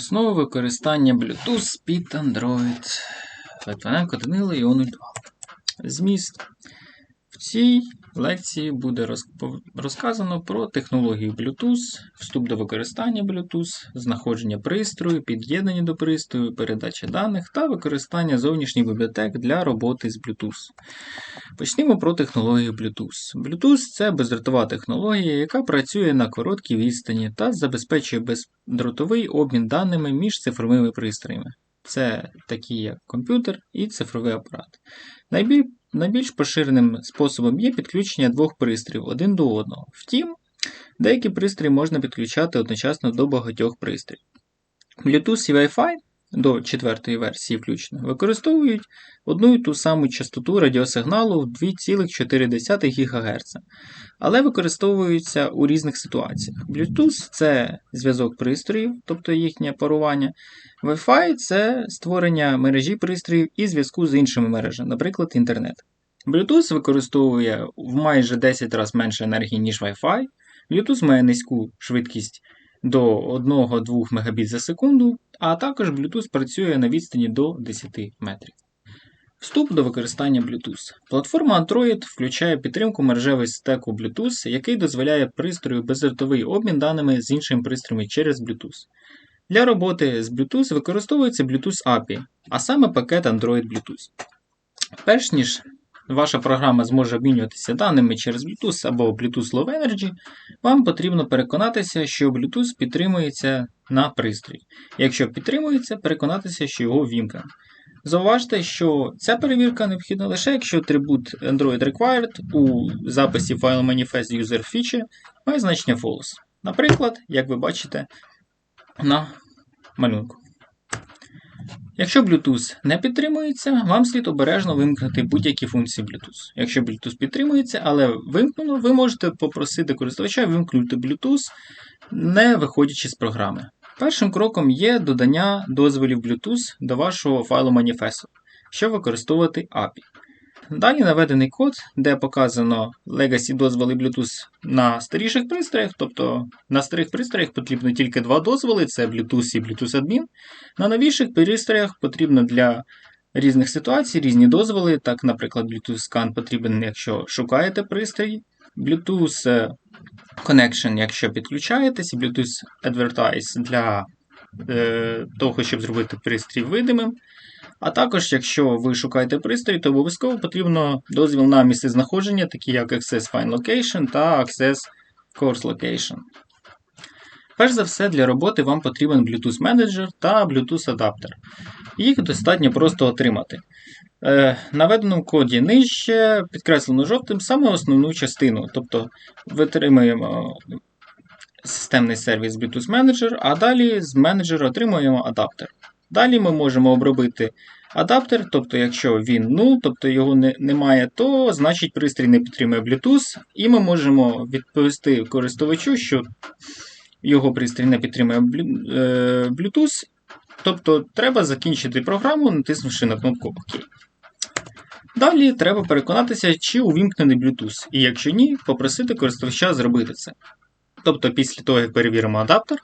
Основи використання Bluetooth під Android. Литвиненко Данило і 02 Зміст. В цій лекції буде розказано про технологію Bluetooth, вступ до використання Bluetooth, знаходження пристрою, під'єднання до пристрою, передача даних та використання зовнішніх бібліотек для роботи з Bluetooth. Почнімо про технологію Bluetooth. Bluetooth це бездротова технологія, яка працює на короткій відстані та забезпечує бездротовий обмін даними між цифровими пристроями. Це такі як комп'ютер і цифровий апарат. Найбіль... Найбільш поширеним способом є підключення двох пристроїв один до одного. Втім, деякі пристрої можна підключати одночасно до багатьох пристроїв. Bluetooth і Wi-Fi до четвертої версії включно використовують одну і ту саму частоту радіосигналу в 2,4 ГГц, але використовуються у різних ситуаціях. Bluetooth це зв'язок пристроїв, тобто їхнє парування. Wi-Fi це створення мережі пристроїв і зв'язку з іншими мережами, наприклад, інтернет. Bluetooth використовує в майже 10 разів менше енергії, ніж Wi-Fi. Bluetooth має низьку швидкість до 1-2 Мбіт за секунду, а також Bluetooth працює на відстані до 10 метрів. Вступ до використання Bluetooth. Платформа Android включає підтримку мережевої стеку Bluetooth, який дозволяє пристрою бездротовий обмін даними з іншими пристроями через Bluetooth. Для роботи з Bluetooth використовується Bluetooth API, а саме пакет Android Bluetooth. Перш ніж ваша програма зможе обмінюватися даними через Bluetooth або Bluetooth Low Energy, вам потрібно переконатися, що Bluetooth підтримується на пристрої. Якщо підтримується, переконатися, що його вімкнено. Зауважте, що ця перевірка необхідна лише якщо атрибут Android Required у записі File Manifest User Feature має значення false. Наприклад, як ви бачите на малюнку. Якщо Bluetooth не підтримується, вам слід обережно вимкнути будь-які функції Bluetooth. Якщо Bluetooth підтримується, але вимкнено, ви можете попросити користувача вимкнути Bluetooth, не виходячи з програми. Першим кроком є додання дозволів Bluetooth до вашого файлу маніфесту, щоб використовувати API. Далі наведений код, де показано Legacy дозволи Bluetooth на старіших пристроях, тобто на старих пристроях потрібно тільки два дозволи: це Bluetooth і Bluetooth Admin. На новіших пристроях потрібно для різних ситуацій різні дозволи. Так, наприклад, Bluetooth Scan потрібен, якщо шукаєте пристрій, Bluetooth Connection, якщо підключаєтесь, Bluetooth Advertise для е, того, щоб зробити пристрій видимим. А також, якщо ви шукаєте пристрій, то обов'язково потрібно дозвіл на місце знаходження, такі як Access Fine Location та Access Course Location. Перш за все, для роботи вам потрібен Bluetooth Manager та Bluetooth адаптер. Їх достатньо просто отримати. Е, наведено в коді нижче, підкреслено жовтим, саме основну частину. Тобто витримуємо системний сервіс Bluetooth Manager, а далі з менеджера отримуємо адаптер. Далі ми можемо обробити адаптер, тобто, якщо він null, тобто його не, немає, то значить пристрій не підтримує Bluetooth, і ми можемо відповісти користувачу, що його пристрій не підтримує Bluetooth. Тобто треба закінчити програму, натиснувши на кнопку ОК. Далі треба переконатися, чи увімкнений Bluetooth, і якщо ні, попросити користувача зробити це. Тобто, після того, як перевіримо адаптер,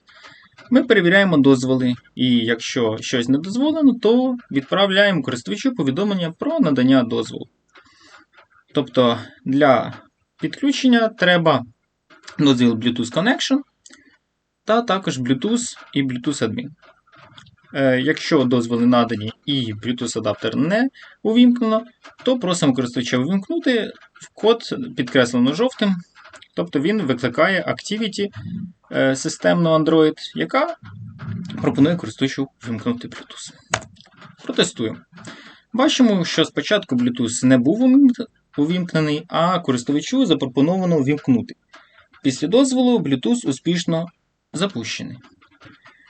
ми перевіряємо дозволи, і якщо щось не дозволено, то відправляємо користувачу повідомлення про надання дозволу. Тобто для підключення треба дозвіл Bluetooth Connection та також Bluetooth і Bluetooth Admin. Е, якщо дозволи надані і Bluetooth адаптер не увімкнено, то просимо користувача увімкнути в код підкреслено жовтим. Тобто він викликає Activity е, системну Android, яка пропонує користувачу вимкнути Bluetooth. Протестуємо. Бачимо, що спочатку Bluetooth не був увімкнений, а користувачу запропоновано увімкнути. Після дозволу Bluetooth успішно запущений.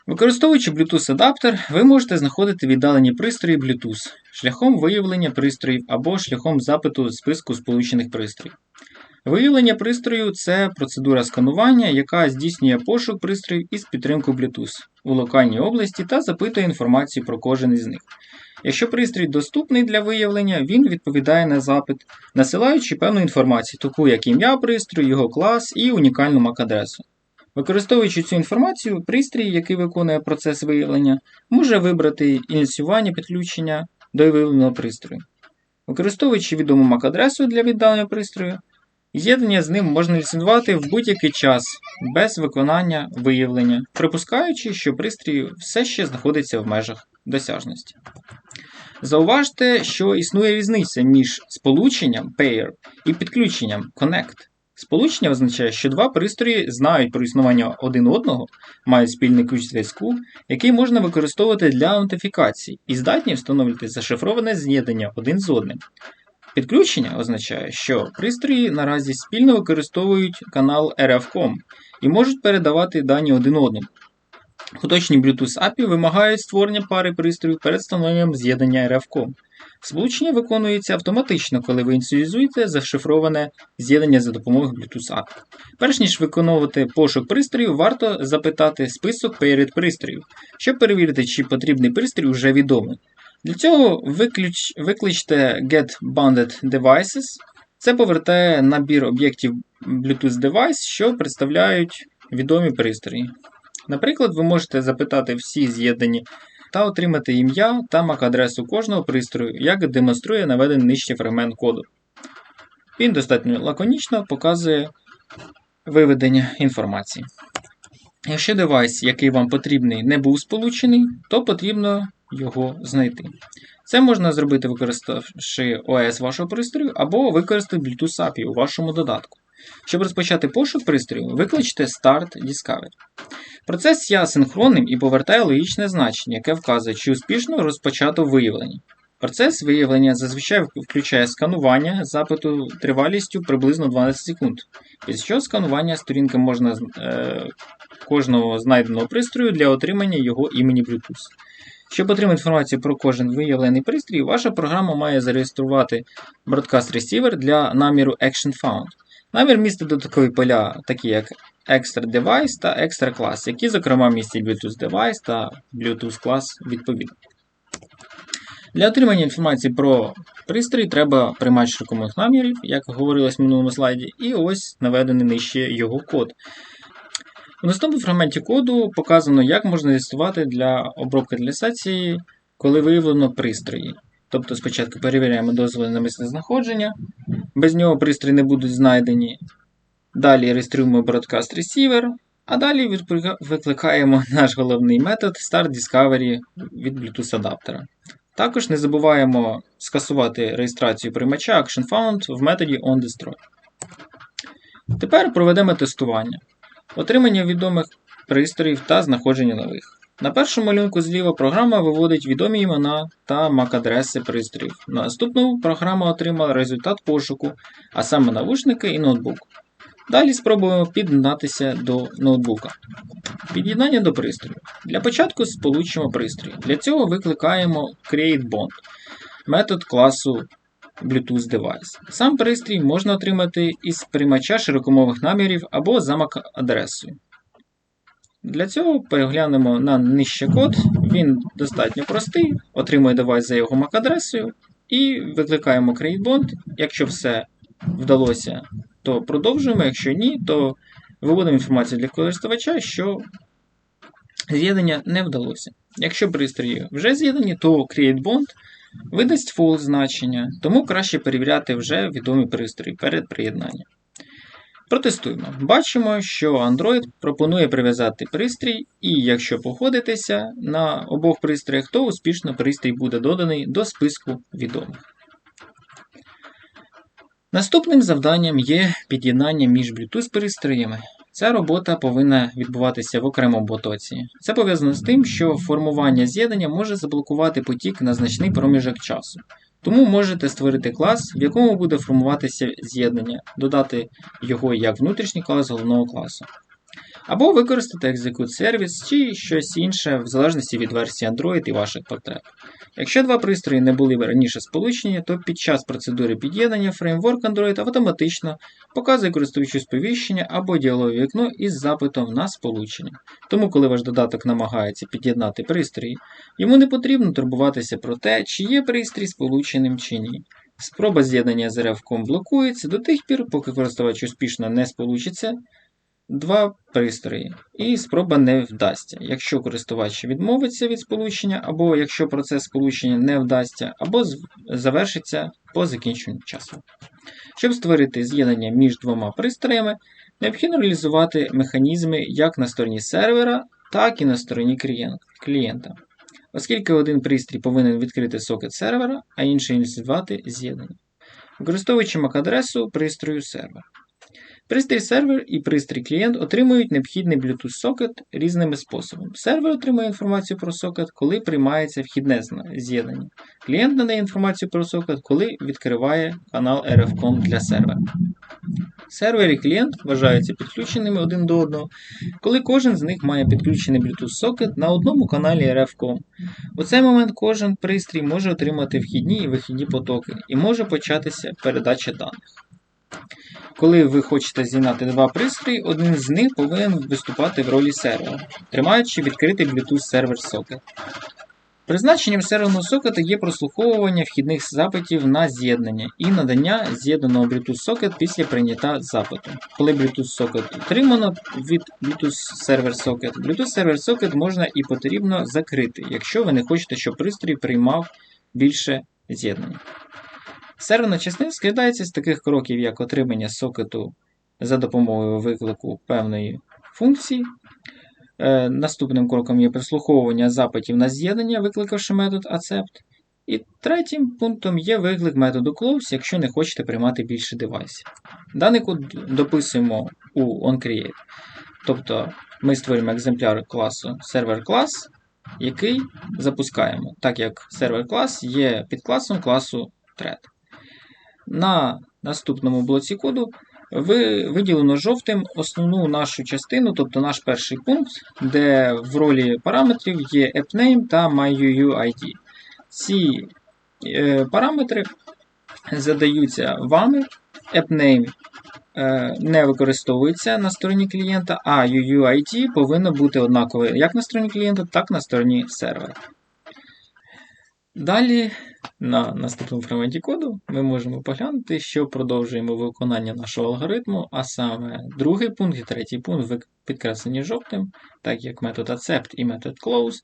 Використовуючи Bluetooth адаптер, ви можете знаходити віддалені пристрої Bluetooth шляхом виявлення пристроїв або шляхом запиту списку сполучених пристроїв. Виявлення пристрою це процедура сканування, яка здійснює пошук пристроїв із підтримкою Bluetooth у локальній області та запитує інформацію про кожен із них. Якщо пристрій доступний для виявлення, він відповідає на запит, насилаючи певну інформацію, таку як ім'я пристрою, його клас і унікальну MAC-адресу. Використовуючи цю інформацію, пристрій, який виконує процес виявлення, може вибрати ініціювання підключення до виявленого пристрою. Використовуючи відому MAC-адресу для віддалення пристрою, з'єднання з ним можна ліцензувати в будь-який час без виконання виявлення, припускаючи, що пристрій все ще знаходиться в межах досяжності. Зауважте, що існує різниця між сполученням pair і підключенням connect. Сполучення означає, що два пристрої знають про існування один одного, мають спільний ключ зв'язку, який можна використовувати для аутентифікації і здатні встановлювати зашифроване з'єднання один з одним. Підключення означає, що пристрої наразі спільно використовують канал RFCOM і можуть передавати дані один одному. Поточні Bluetooth API вимагають створення пари пристроїв перед встановленням з'єднання RFCOM. Сполучення виконується автоматично, коли ви ініціалізуєте зашифроване з'єднання за допомогою Bluetooth API. Перш ніж виконувати пошук пристроїв, варто запитати список перед пристроїв, щоб перевірити, чи потрібний пристрій вже відомий. Для цього виклич, викличте GetBanded Devices. Це повертає набір об'єктів Bluetooth Device, що представляють відомі пристрої. Наприклад, ви можете запитати всі з'єднані та отримати ім'я та MAC-адресу кожного пристрою, як демонструє наведений нижче фрагмент коду. Він достатньо лаконічно показує виведення інформації. Якщо девайс, який вам потрібний, не був сполучений, то потрібно його знайти. Це можна зробити, використавши ОС вашого пристрою або використати Bluetooth API у вашому додатку. Щоб розпочати пошук пристрою, викличте Start Discovery. Процес є асинхронним і повертає логічне значення, яке вказує, чи успішно розпочато виявлення. Процес виявлення зазвичай включає сканування запиту тривалістю приблизно 12 секунд, після чого сканування сторінки можна е, кожного знайденого пристрою для отримання його імені Bluetooth. Щоб отримати інформацію про кожен виявлений пристрій, ваша програма має зареєструвати Broadcast Receiver для наміру Action Found. Намір містить додаткові поля, такі як Extra Device та Extra Class, які, зокрема, містять Bluetooth Device та Bluetooth Class відповідно. Для отримання інформації про пристрій треба приймач широкомовних намірів, як говорилось в минулому слайді, і ось наведений нижче його код. У наступному фрагменті коду показано, як можна застосувати для обробки стації, коли виявлено пристрої. Тобто спочатку перевіряємо дозволи на місце знаходження, без нього пристрої не будуть знайдені. Далі реєструємо Broadcast Receiver, а далі викликаємо наш головний метод Start Discovery від Bluetooth адаптера. Також не забуваємо скасувати реєстрацію приймача ActionFound в методі OnDestroy. Тепер проведемо тестування, отримання відомих пристроїв та знаходження нових. На першому малюнку зліва програма виводить відомі імена та MAC-адреси пристроїв. На наступному програма отримала результат пошуку, а саме навушники і ноутбук. Далі спробуємо під'єднатися до ноутбука. Під'єднання до пристрою. Для початку сполучимо пристрій. Для цього викликаємо CreateBond, метод класу Bluetooth Device. Сам пристрій можна отримати із приймача широкомовних намірів або за MAC-адресою. Для цього переглянемо на нижче код. Він достатньо простий, отримує девайс за його MAC-адресою і викликаємо CreateBond. Якщо все вдалося, то продовжуємо. Якщо ні, то виводимо інформацію для користувача, що з'єднання не вдалося. Якщо пристрої вже з'єднані, то CreateBond видасть false значення, тому краще перевіряти вже відомі пристрої перед приєднанням. Протестуємо. Бачимо, що Android пропонує прив'язати пристрій, і якщо походитися на обох пристроях, то успішно пристрій буде доданий до списку відомих. Наступним завданням є під'єднання між Bluetooth-пристроями. Ця робота повинна відбуватися в окремому потоці. Це пов'язано з тим, що формування з'єднання може заблокувати потік на значний проміжок часу. Тому можете створити клас, в якому буде формуватися з'єднання, додати його як внутрішній клас головного класу. Або використати Execute Service чи щось інше в залежності від версії Android і ваших потреб. Якщо два пристрої не були раніше сполучені, то під час процедури під'єднання фреймворк Android автоматично показує користувачу сповіщення або діалогове вікно із запитом на сполучення. Тому, коли ваш додаток намагається під'єднати пристрій, йому не потрібно турбуватися про те, чи є пристрій сполученим чи ні. Спроба з'єднання з RFCOM блокується до тих пір, поки користувач успішно не сполучиться два пристрої, і спроба не вдасться, якщо користувач відмовиться від сполучення, або якщо процес сполучення не вдасться, або завершиться по закінченню часу. Щоб створити з'єднання між двома пристроями, необхідно реалізувати механізми як на стороні сервера, так і на стороні клієнта. Оскільки один пристрій повинен відкрити сокет сервера, а інший ініціювати з'єднання, використовуючи MAC-адресу пристрою сервера. Пристрій сервер і пристрій клієнт отримують необхідний Bluetooth сокет різними способами. Сервер отримує інформацію про сокет, коли приймається вхідне з'єднання. Клієнт надає інформацію про сокет, коли відкриває канал RFCOM для сервера. Сервер і клієнт вважаються підключеними один до одного, коли кожен з них має підключений Bluetooth сокет на одному каналі RFCOM. У цей момент кожен пристрій може отримати вхідні і вихідні потоки і може початися передача даних. Коли ви хочете з'єднати два пристрої, один з них повинен виступати в ролі сервера, тримаючи відкритий Bluetooth сервер сокет. Призначенням серверного сокета є прослуховування вхідних запитів на з'єднання і надання з'єднаного Bluetooth сокет після прийняття запиту. Коли Bluetooth сокет отримано від Bluetooth сервер сокет, Bluetooth сервер сокет можна і потрібно закрити, якщо ви не хочете, щоб пристрій приймав більше з'єднання. Серверна частина складається з таких кроків, як отримання сокету за допомогою виклику певної функції. Е, наступним кроком є прислуховування запитів на з'єднання, викликавши метод accept. І третім пунктом є виклик методу close, якщо не хочете приймати більше девайсів. Даний код дописуємо у onCreate. Тобто ми створюємо екземпляр класу server class, який запускаємо, так як server клас є підкласом класу thread. На наступному блоці коду ви виділено жовтим основну нашу частину, тобто наш перший пункт, де в ролі параметрів є AppName та MyUUID. Ці е, параметри задаються вами. AppName е, не використовується на стороні клієнта, а UUID повинно бути однакове як на стороні клієнта, так і на стороні сервера. Далі на наступному фрагменті коду ми можемо поглянути, що продовжуємо виконання нашого алгоритму, а саме другий пункт і третій пункт підкреслені жовтим, так як метод accept і метод close.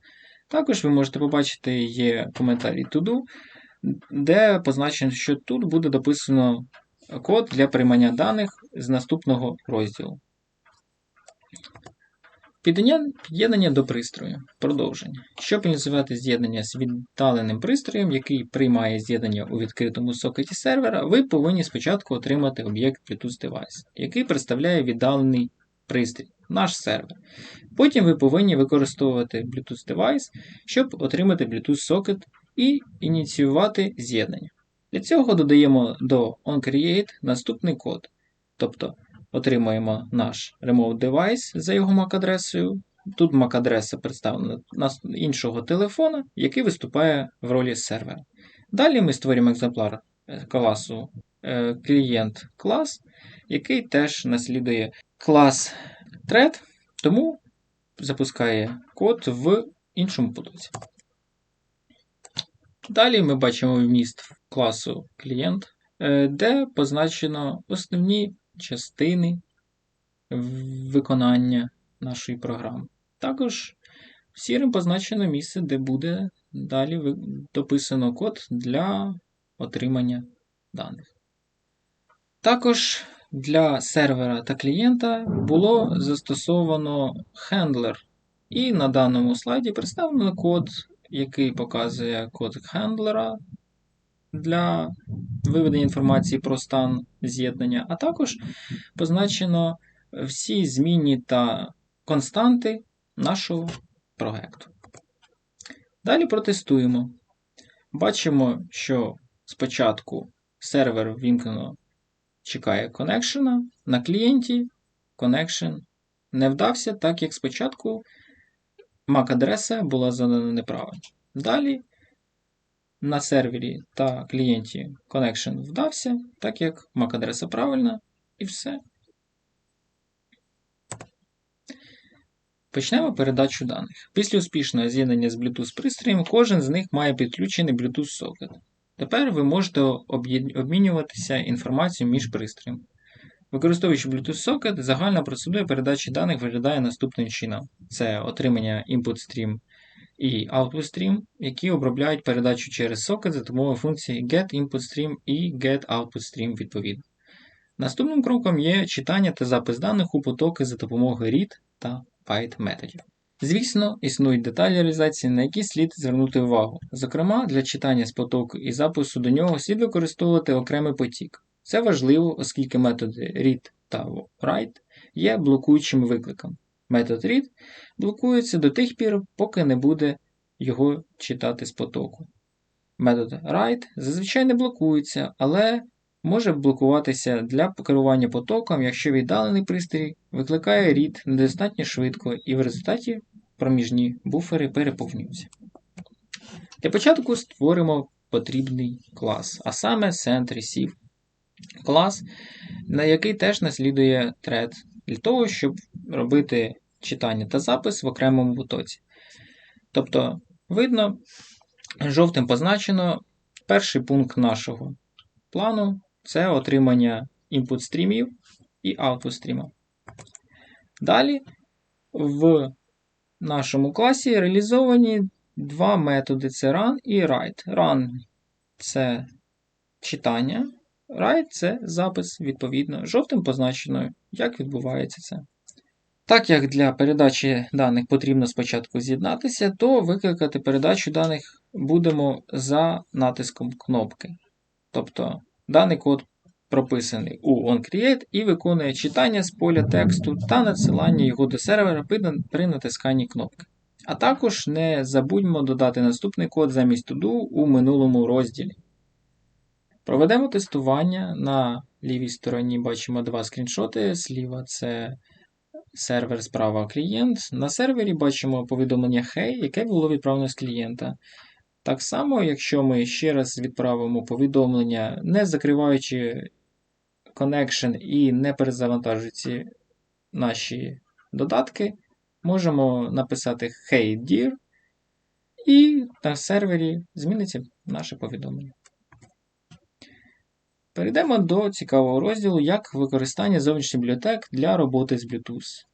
Також ви можете побачити є коментарі to-do, де позначено, що тут буде дописано код для приймання даних з наступного розділу. Під'єднання до пристрою. Продовження. Щоб ініціювати з'єднання з віддаленим пристроєм, який приймає з'єднання у відкритому сокеті сервера, ви повинні спочатку отримати об'єкт Bluetooth Device, який представляє віддалений пристрій, наш сервер. Потім ви повинні використовувати Bluetooth Device, щоб отримати Bluetooth сокет і ініціювати з'єднання. Для цього додаємо до OnCreate наступний код. Тобто Отримуємо наш Remote Device за його MAC-адресою. Тут MAC-адреса представлена на іншого телефона, який виступає в ролі сервера. Далі ми створюємо екземпляр е, класу е, клієнт клас, який теж наслідує клас thread, тому запускає код в іншому потоці. Далі ми бачимо вміст класу клієнт, е, де позначено основні частини виконання нашої програми. Також сірим позначено місце, де буде далі дописано код для отримання даних. Також для сервера та клієнта було застосовано хендлер. І на даному слайді представлено код, який показує код хендлера для виведення інформації про стан з'єднання, а також позначено всі змінні та константи нашого проекту. Далі протестуємо. Бачимо, що спочатку сервер вімкнено чекає коннекшена, на клієнті connection не вдався, так як спочатку MAC-адреса була задана неправильно. Далі на сервері та клієнті connection вдався, так як MAC-адреса правильна, і все. Почнемо передачу даних. Після успішного з'єднання з Bluetooth пристроєм, кожен з них має підключений Bluetooth сокет. Тепер ви можете обмінюватися інформацією між пристроями. Використовуючи Bluetooth Socket, загальна процедура передачі даних виглядає наступним чином: це отримання input stream і output stream, які обробляють передачу через сокет за допомогою функції getInputStream і getOutputStream відповідно. Наступним кроком є читання та запис даних у потоки за допомогою read та write методів. Звісно, існують деталі реалізації, на які слід звернути увагу. Зокрема, для читання з потоку і запису до нього слід використовувати окремий потік. Це важливо, оскільки методи read та write є блокуючими викликами. Метод read блокується до тих пір, поки не буде його читати з потоку. Метод write зазвичай не блокується, але може блокуватися для керування потоком, якщо віддалений пристрій викликає read недостатньо швидко і в результаті проміжні буфери переповнюються. Для початку створимо потрібний клас, а саме SendReceive. Клас, на який теж наслідує thread, для того, щоб робити читання та запис в окремому потоці. Тобто, видно, жовтим позначено перший пункт нашого плану це отримання input стрімів і output стріма. Далі в нашому класі реалізовані два методи: це run і write. Run це читання, write це запис, відповідно, жовтим позначено, як відбувається це. Так як для передачі даних потрібно спочатку з'єднатися, то викликати передачу даних будемо за натиском кнопки. Тобто даний код прописаний у OnCreate і виконує читання з поля тексту та надсилання його до сервера при натисканні кнопки. А також не забудьмо додати наступний код замість do у минулому розділі. Проведемо тестування. На лівій стороні бачимо два скріншоти. Зліва це сервер справа клієнт. На сервері бачимо повідомлення Hey, яке було відправлено з клієнта. Так само, якщо ми ще раз відправимо повідомлення, не закриваючи connection і не перезавантажуючи наші додатки, можемо написати Hey dear, і на сервері зміниться наше повідомлення. Перейдемо до цікавого розділу як використання зовнішніх бібліотек для роботи з Bluetooth.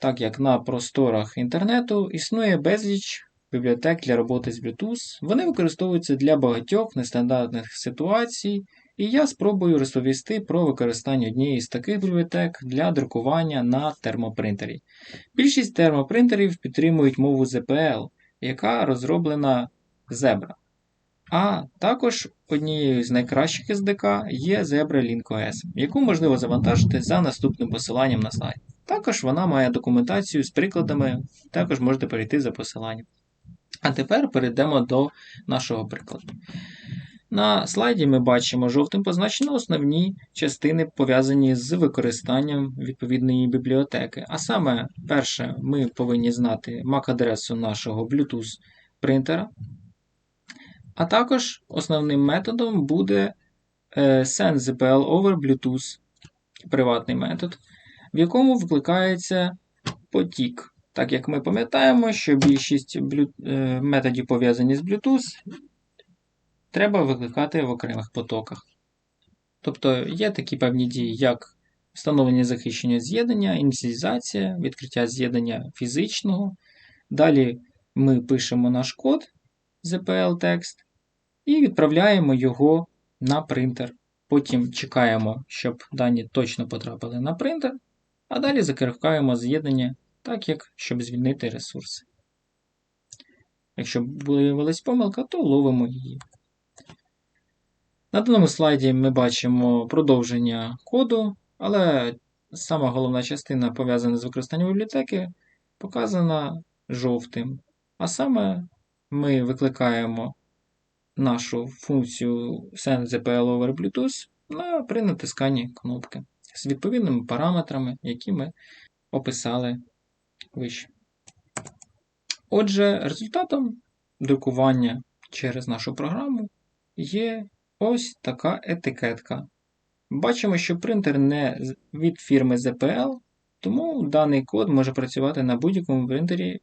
Так як на просторах інтернету існує безліч бібліотек для роботи з Bluetooth, вони використовуються для багатьох нестандартних ситуацій, і я спробую розповісти про використання однієї з таких бібліотек для друкування на термопринтері. Більшість термопринтерів підтримують мову ZPL, яка розроблена Zebra. А також однією з найкращих SDK є Zebra Link OS, яку можливо завантажити за наступним посиланням на слайд. Також вона має документацію з прикладами, також можете перейти за посиланням. А тепер перейдемо до нашого прикладу. На слайді ми бачимо жовтим позначено основні частини, пов'язані з використанням відповідної бібліотеки. А саме, перше, ми повинні знати MAC-адресу нашого Bluetooth принтера. А також основним методом буде е, SendZPL over Bluetooth приватний метод, в якому викликається потік. Так як ми пам'ятаємо, що більшість е, методів пов'язані з Bluetooth, треба викликати в окремих потоках. Тобто є такі певні дії, як встановлення захищення з'єднання, ініціалізація, відкриття з'єднання фізичного. Далі ми пишемо наш код ZPL текст і відправляємо його на принтер. Потім чекаємо, щоб дані точно потрапили на принтер, а далі закриваємо з'єднання, так як щоб звільнити ресурси. Якщо виявилась помилка, то ловимо її. На даному слайді ми бачимо продовження коду, але сама головна частина, пов'язана з використанням бібліотеки, показана жовтим. А саме ми викликаємо нашу функцію SendZPL over Bluetooth на, при натисканні кнопки з відповідними параметрами, які ми описали вище. Отже, результатом друкування через нашу програму є ось така етикетка. Бачимо, що принтер не від фірми ZPL, тому даний код може працювати на будь-якому принтері,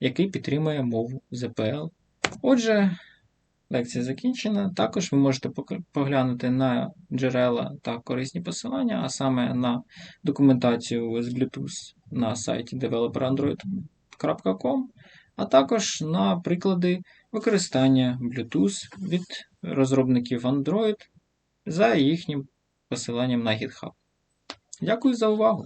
який підтримує мову ZPL. Отже, лекція закінчена. Також ви можете поглянути на джерела та корисні посилання, а саме на документацію з Bluetooth на сайті developerandroid.com, а також на приклади використання Bluetooth від розробників Android за їхнім посиланням на GitHub. Дякую за увагу!